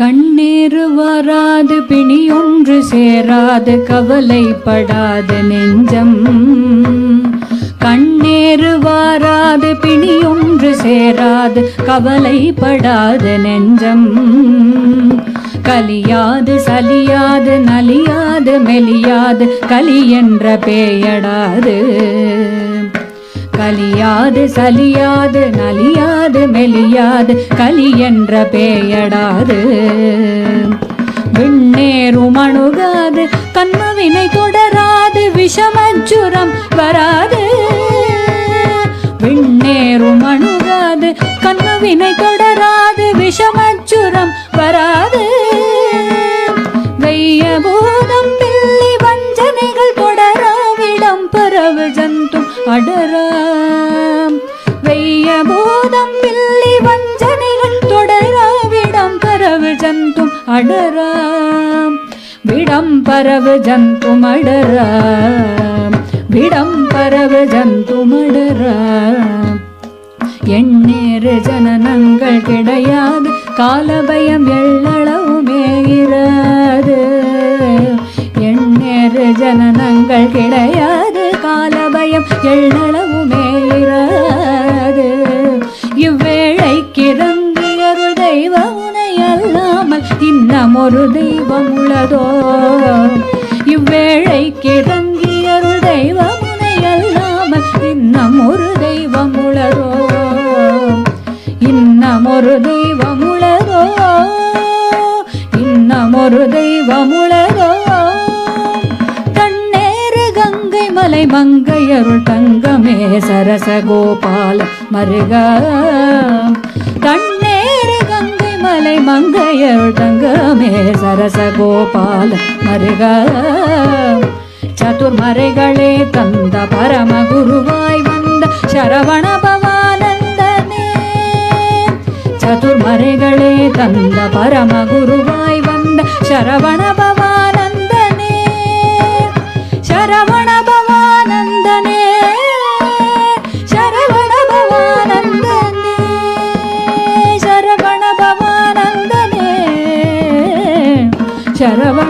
கண்ணீரு வராது ஒன்று சேராது கவலைப்படாது நெஞ்சம். கண்ணீரு வாராது பிணி ஒன்று சேராது கவலைப்படாது நெஞ்சம். கலியாது சலியாது நலியாது மெலியாது கலி என்ற பேயடாது. கலியாது சலியாது நலியாது மெலியாது கலி என்ற பெயடாது. விண்ணேறும் அணுகாது கண்மவினை தொடராது விஷமச்சுரம் வராது. விண்ணேறும் அணுகாது கண்மவினை தொடராது விஷமச்சுரம் வராது. வெய்ய பூதம் வஞ்சனைகள் தொடராவிடம் பரவு ஜந்தும் அடரா மடராம். விடம் பரவு ஜந்து மடராம். விடம் பரவு ஜந்து மடராம். எண்ணேறு ஜனனங்கள் கிடையாது. காலபயம் எள்ளளவுமே இராது. எண்ணேறு ஜனனங்கள் கிடையாது. காலபயம் எள்ளளவுமே ஒரு தெய்வம் உள்ளதோ? இவ்வேளைக்கு இறங்கியருள் தெய்வம் உனை அல்லாமல் இன்னும் ஒரு தெய்வம் உளரோ இன்னும் ஒரு தெய்வம் உளரோ இன்னும் ஒரு தெய்வம் உளரோ கண்ணேறு கங்கை மலை மங்கையருள் தங்கமே சரச கோபால மருக. கண்ணேறு மலை மங்கையருள் தங்கமே சரச கோபால மருகா. சதுர்மறைகளே தந்த பரம குருவாய் வந்த சரவண பவானந்தனே. சதுர்மறைகளே தந்த பரம குருவாய் வந்த சரவண பவானந்தனே சரவண பவானந்தனே சரவண